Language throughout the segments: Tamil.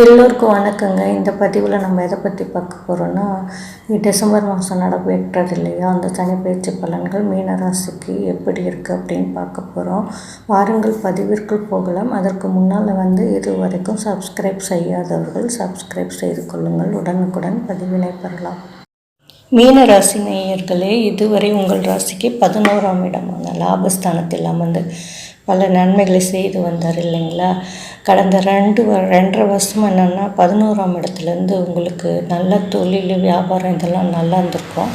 எல்லோருக்கும் வணக்கங்க. இந்த பதிவில் நம்ம எதை பற்றி பார்க்க போகிறோன்னா டிசம்பர் மாதம் நடைபெற்றது இல்லையா அந்த சனிப்பயிற்சி பலன்கள் மீனராசிக்கு எப்படி இருக்குது அப்படின்னு பார்க்க போகிறோம் வாருங்கள் பதிவிற்குள் போகலாம். அதற்கு முன்னால் வந்து இது வரைக்கும் சப்ஸ்கிரைப் செய்யாதவர்கள் சப்ஸ்கிரைப் செய்து கொள்ளுங்கள். உடனுக்குடன் பதிவினை பெறலாம். மீன ராசி நேயர்களே இதுவரை உங்கள் ராசிக்கு பதினோராம் இடமான லாபஸ்தானத்தில் அமர்ந்து பல நன்மைகளை செய்து வந்தார் இல்லைங்களா? கடந்த ரெண்டு வ ரெண்டரை வருஷம் என்னென்னா பதினோராம் இடத்துலேருந்து உங்களுக்கு நல்ல தொழில் வியாபாரம் இதெல்லாம் நல்லா இருந்திருக்கும்.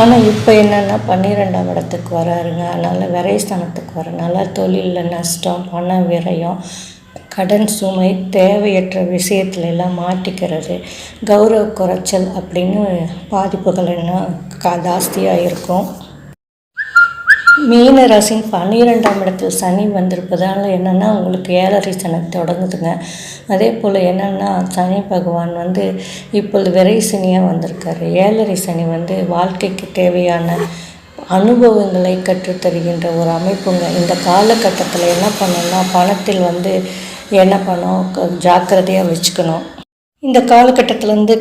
ஆனால் இப்போ என்னென்னா பன்னிரெண்டாம் இடத்துக்கு வராருங்க. அதனால் விரைஸ்தானத்துக்கு வரனால தொழிலில் நஷ்டம் பண விரயம் கடன் சுமை தேவையற்ற விஷயத்துல எல்லாம் மாட்டிக்கிறது கௌரவ குறைச்சல் அப்படின்னு பாதிப்புகள் என்ன கா ஜாஸ்தியாக இருக்கும். மீன ராசின் பன்னிரெண்டாம் இடத்தில் சனி வந்திருப்பதால் என்னென்னா உங்களுக்கு ஏழரை சனி தொடங்குதுங்க. அதே போல் என்னென்னா சனி பகவான் வந்து இப்பொழுது விரை சனியாக வந்திருக்காரு. ஏழரை சனி வந்து வாழ்க்கைக்கு தேவையான அனுபவங்களை கற்றுத்தருகின்ற ஒரு அமைப்புங்க. இந்த காலகட்டத்தில் என்ன பண்ணணும்னா பணத்தில் வந்து என்ன பண்ணோம் ஜாக்கிரதையாக வச்சுக்கணும். இந்த காலகட்டத்தில் வந்து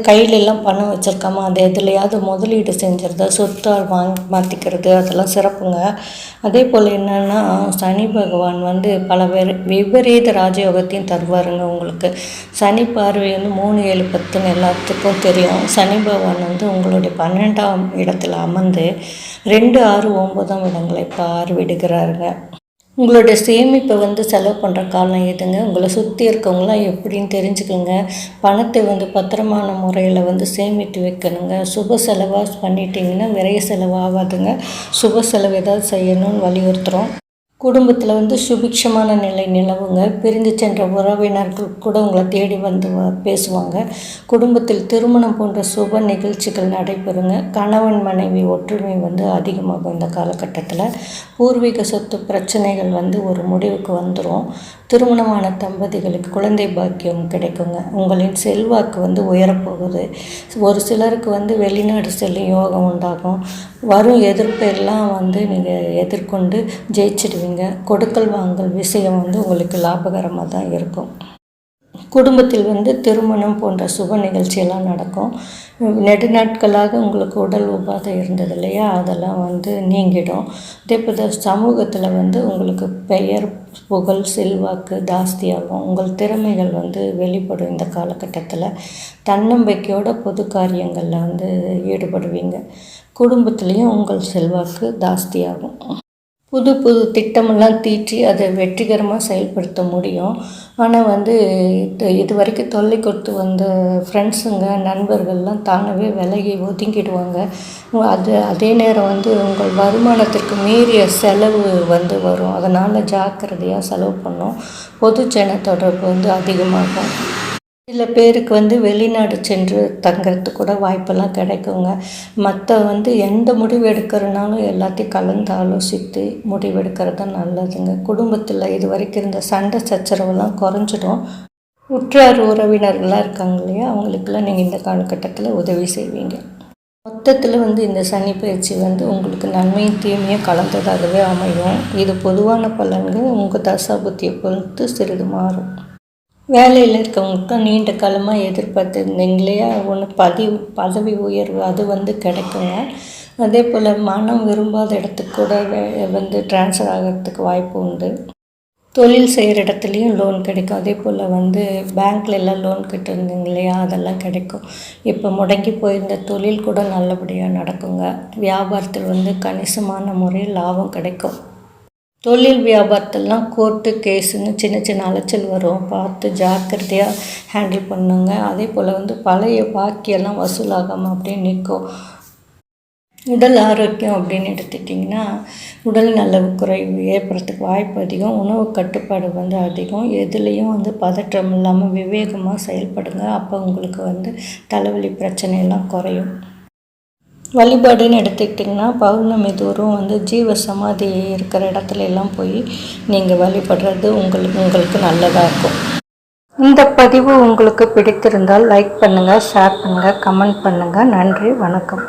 பணம் வச்சுருக்காம அது எதுலையாவது முதலீடு செஞ்சுருந்தா சொத்தால் வாங் மாற்றிக்கிறது அதெல்லாம் சிறப்புங்க. அதே போல் என்னென்னா சனி பகவான் வந்து பல விபரீத ராஜயோகத்தையும் தருவாருங்க உங்களுக்கு. சனி பார்வை வந்து மூணு ஏழு பத்துன்னு எல்லாத்துக்கும் தெரியும். சனி பகவான் வந்து உங்களுடைய பன்னெண்டாம் இடத்துல அமர்ந்து ரெண்டு ஆறு ஒம்பதாம் இடங்களை பார்வையிடுகிறாருங்க. உங்களுடைய சேமிப்பை வந்து செலவு பண்ணுற காலம் எதுங்க? உங்களை சுற்றி இருக்கவங்களாம் எப்படின்னு தெரிஞ்சுக்கோங்க. பணத்தை வந்து பத்திரமான முறையில் வந்து சேமித்து வைக்கணுங்க. சுப செலவாக பண்ணிட்டீங்கன்னா விரைய செலவாகாதுங்க சுப செலவு ஏதாவது செய்யணும்னு வலியுறுத்துகிறோம் குடும்பத்தில் வந்து சுபிக்ஷமான நிலை நிலவுங்க. பிரிந்து சென்ற உறவினர்கள் கூட உங்களை தேடி வந்து வ- பேசுவாங்க. குடும்பத்தில் திருமணம் போன்ற சுப நிகழ்ச்சிகள் நடைபெறுங்க. கணவன் மனைவி ஒற்றுமை வந்து அதிகமாகும் இந்த காலகட்டத்தில். பூர்வீக சொத்து பிரச்சனைகள் வந்து ஒரு முடிவுக்கு வந்துடும் திருமணமான தம்பதிகளுக்கு குழந்தை பாக்கியம் கிடைக்குங்க. உங்களின் செல்வாக்கு வந்து உயரப்போகுது. ஒரு சிலருக்கு வந்து வெளிநாடு செல்லும் யோகம் உண்டாகும். வரும் எதிர்ப்பெல்லாம் வந்து நீங்கள் எதிர்கொண்டு ஜெயிச்சிடுவீங்க. கொடுக்கல் வாங்கல் விஷயம் வந்து உங்களுக்கு லாபகரமாக தான் இருக்கும். குடும்பத்தில் வந்து திருமணம் போன்ற சுப நிகழ்ச்சியெல்லாம் நடக்கும். நெடுநாட்களாக உங்களுக்கு உடல் உபாதை இருந்தது இல்லையா? அதெல்லாம் வந்து நீங்கிடும். அதே போல் சமூகத்தில் வந்து உங்களுக்கு பெயர் புகழ் செல்வாக்கு ஜாஸ்தியாகும் உங்கள் திறமைகள் வந்து வெளிப்படும் இந்த காலகட்டத்தில். தன்னம்பிக்கையோட பொது காரியங்களில் வந்து ஈடுபடுவீங்க. குடும்பத்துலேயும் உங்கள் செல்வாக்கு ஜாஸ்தியாகும் புது புது திட்டமெல்லாம் தீற்றி அதை வெற்றிகரமாக செயல்படுத்த முடியும். ஆனால் வந்து இது இது வரைக்கும் தொல்லை கொடுத்து வந்த ஃப்ரெண்ட்ஸுங்க நண்பர்கள்லாம் தானவே விலகி ஒதுங்கிடுவாங்க. அது அதே நேரம் வந்து உங்கள் வருமானத்திற்கு மீறிய செலவு வந்து வரும். அதனால் ஜாக்கிரதையாக செலவு பண்ணும். பொது ஜன தொடர்பு வந்து அதிகமாகும். சில பேருக்கு வந்து வெளிநாடு சென்று தங்கிறதுக்கு கூட வாய்ப்பெல்லாம் கிடைக்குங்க. மற்ற வந்து எந்த முடிவு எடுக்கிறனாலும் எல்லாத்தையும் கலந்து ஆலோசித்து முடிவு எடுக்கிறது தான் நல்லதுங்க. குடும்பத்தில் இது வரைக்கும் இருந்த சண்டை சச்சரவெல்லாம் குறைஞ்சிடும். உற்றார் உறவினர்களாக இருக்காங்க இல்லையா அவங்களுக்கெல்லாம் நீங்கள் இந்த காலகட்டத்தில் உதவி செய்வீங்க. மொத்தத்தில் வந்து இந்த சனி பயிற்சி வந்து உங்களுக்கு நன்மையும் தீமையும் கலந்ததாகவே அமையும். இது பொதுவான பலன்கள் உங்கள் தசாபுத்தியை பொறுத்து சிறிது மாறும். வேலையில் இருக்கவங்களுக்கும் நீண்ட காலமாக எதிர்பார்த்துருந்தீங்க இல்லையா ஒன்று பதிவு பதவி உயர்வு அது வந்து கிடைக்குங்க. அதே போல் மனம் விரும்பாத இடத்துக்கு கூட வே- வந்து ட்ரான்ஸ்ஃபர் ஆகிறதுக்கு வாய்ப்பு உண்டு. தொழில் செய்கிற இடத்துலையும் லோன் கிடைக்கும். அதே போல் வந்து பேங்க்ல எல்லாம் லோன் கிட்டிருந்தீங்க இல்லையா அதெல்லாம் கிடைக்கும். இப்போ முடங்கி போயிருந்த தொழில் கூட நல்லபடியாக நடக்குங்க. வியாபாரத்தில் வந்து கணிசமான முறையில் லாபம் கிடைக்கும். தொழில் வியாபாரத்திலலாம் கோர்ட்டு கேஸுன்னு சின்ன சின்ன அலைச்சல் வரும். பார்த்து ஜாக்கிரதையாக ஹேண்டில் பண்ணுங்க. அதே போல் வந்து பழைய பாக்கியெல்லாம் வசூலாகாமல் அப்படியே நிற்கும் உடல் ஆரோக்கியம் அப்படின்னு எடுத்துட்டிங்கன்னா உடல் நலவு குறைவு ஏற்படுறதுக்கு வாய்ப்பு அதிகம். உணவு கட்டுப்பாடு வந்து அதிகம். எதுலேயும் வந்து பதற்றம் இல்லாமல் விவேகமாக செயல்படுங்க. அப்போ உங்களுக்கு வந்து தலைவலி பிரச்சனையெல்லாம் குறையும். வழிபாடுன்னு எடுத்துக்கிட்டிங்கன்னா பௌர்ணமி தோறும் வந்து ஜீவ சமாதி இருக்கிற இடத்துல எல்லாம் போய் நீங்கள் வழிபடுறது உங்களுக்கு உங்களுக்கு நல்லதாக இருக்கும். இந்த பதிவு உங்களுக்கு பிடித்திருந்தால் லைக் பண்ணுங்கள் ஷேர் பண்ணுங்கள் கமெண்ட் பண்ணுங்கள் நன்றி வணக்கம்.